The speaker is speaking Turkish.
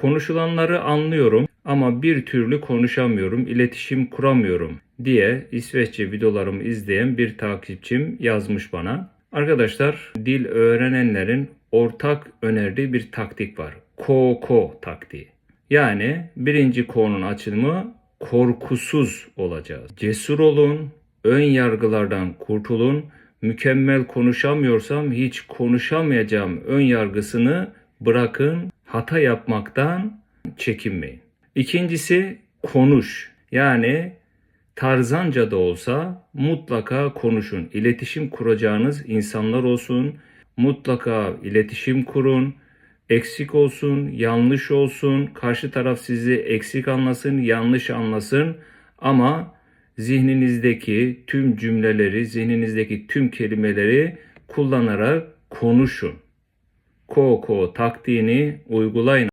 Konuşulanları anlıyorum ama bir türlü konuşamıyorum, iletişim kuramıyorum diye İsveççe videolarımı izleyen bir takipçim yazmış bana. Arkadaşlar dil öğrenenlerin ortak önerdiği bir taktik var. KO taktiği. Yani birinci K'nun açılımı korkusuz olacağız. Cesur olun, ön yargılardan kurtulun. Mükemmel konuşamıyorsam hiç konuşamayacağım ön yargısını bırakın. Hata yapmaktan çekinmeyin. İkincisi konuş. Yani tarzanca da olsa mutlaka konuşun. İletişim kuracağınız insanlar olsun. Mutlaka iletişim kurun. Eksik olsun, yanlış olsun, karşı taraf sizi eksik anlasın, yanlış anlasın ama zihninizdeki tüm cümleleri, zihninizdeki tüm kelimeleri kullanarak konuşun. Ko ko taktiğini uygulayın.